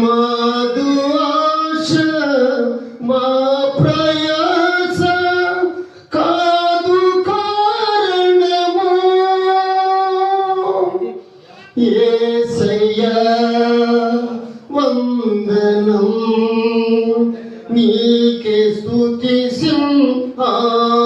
మాదు ఆశ మా ప్రయాస కాదు కారణము. ఏసయ్యా వందనం నీకే స్తుతి సింహాసనం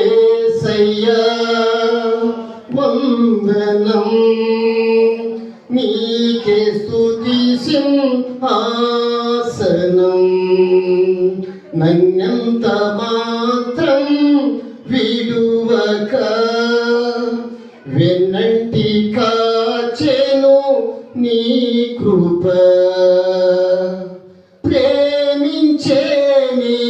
ఏసయ్యా వందనం సింహాసనం నన్నంత మాత్రం విడువక. వెన్నంటి కాచెను నీ కృప. ప్రేమించే నీ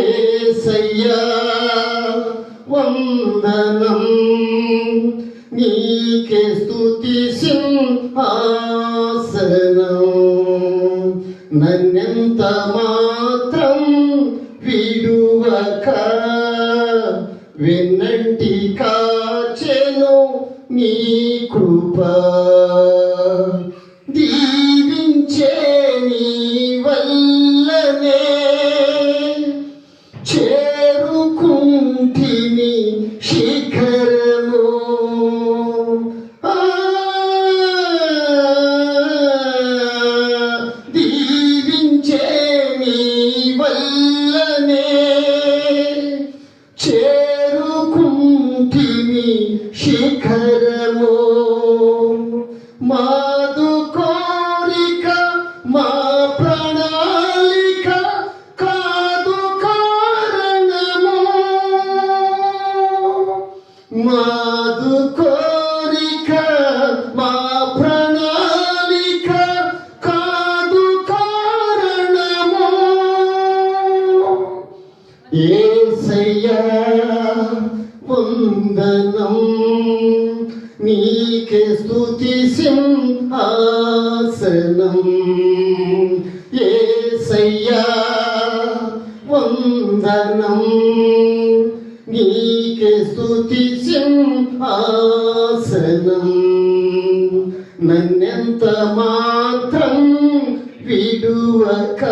ఏసయ్యా వందనం నీకే స్తుతి సింహాసనం. నన్నెంత మాత్రం విడువక వెన్నంటి కాచెను నీ కృపా శిఖరము. మాదు కోరిక మా ప్రణాళిక కాదు కారణము. మాదు కోరిక మా ప్రణాళిక కాదు కారణము. వందనం నీకే స్థుతి సింహాసనం. ఏసయ్యా వందనం. నీకే స్థుతి సింహాసనం. నన్నెంత మాత్రం విడువక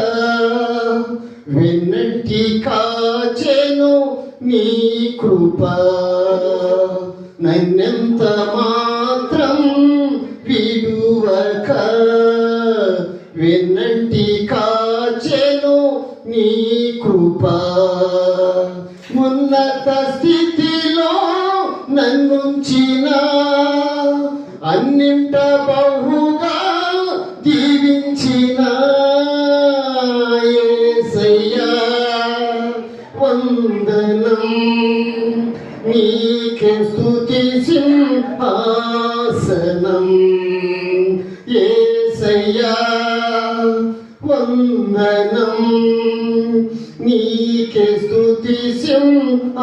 వెన్నంటి కాచెను నీ కృప. నన్నెంత వెన్నంటి కాచెను నీ కృప. ఉన్నత స్థితిలో నన్నుంచిన అన్నింట బహుగా దీవించిన వందనం నీకే స్థుతి సింహాసనం వందనం నీకే స్థుతి సింహాసనం